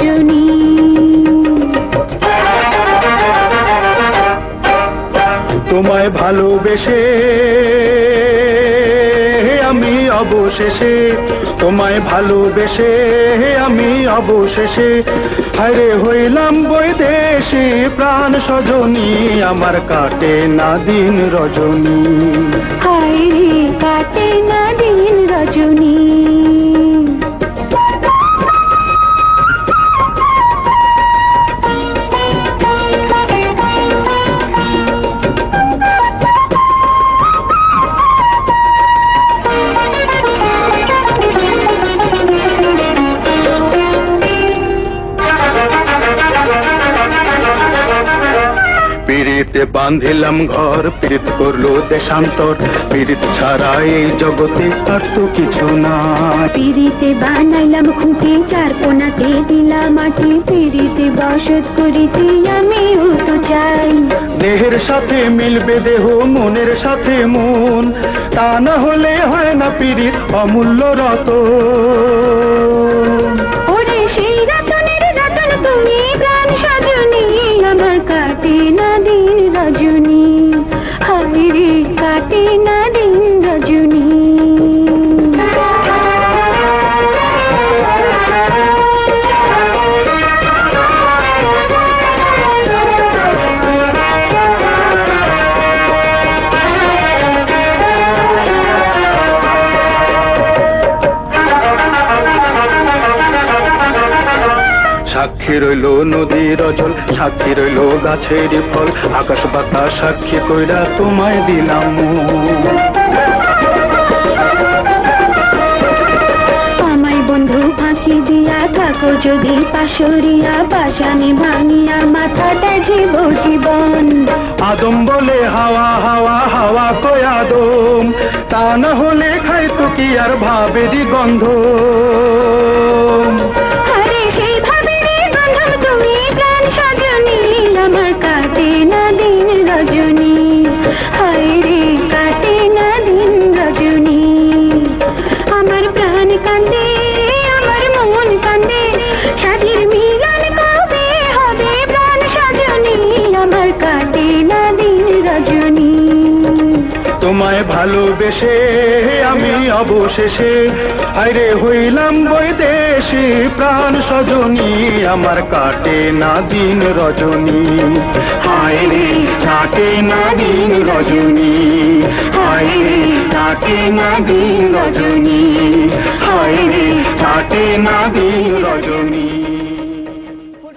রজনী। তোমায় ভালোবেসে আমি অবশেষে তোমায় ভালোবেসে আমি অবশেষে হারে হইলাম বৈদেশে প্রাণ সজনী আমার কাটে না দিন রজনী। হায় কাটে না দিন রজনী। পিড়িতে বাঁধিলাম ঘর পীড়িত করল দেশান্তর। পীড়িত ছাড়া এই জগতে আর তো কিছু না পিড়িতে বানাইলাম খুঁটি চার কোনাতে দিলাম মাটি পিড়িতে বসত করিতে আমিও তো চাই। দেহের সাথে মিলবে দেহ মনের সাথে মন। তা না হলে হয় না পীড়িত অমূল্য রত সাক্ষী রইল নদীর অজল সাক্ষী রইল গাছের ফল। আকাশ বাতাস সাক্ষী কইরা তোমায় দিলাম। থাকো যদি পাশরিয়া পাশানি ভাঙিয়া মাথাটা জীব জীবন। আদম বলে হাওয়া হাওয়া হাওয়া কই আদম? তা না হলে খাই তো কি আর ভাবেরই গন্ধ? তোমায় ভালোবেসে আমি অবশেষে। আরে হইলাম বৈদেশি প্রাণ সজনী, আমার কাটে না দিন রজনী। হায় রে কাটে না দিন রজনী। হায় রে কাটে না দিন রজনী। হায় রে কাটে না দিন রজনী।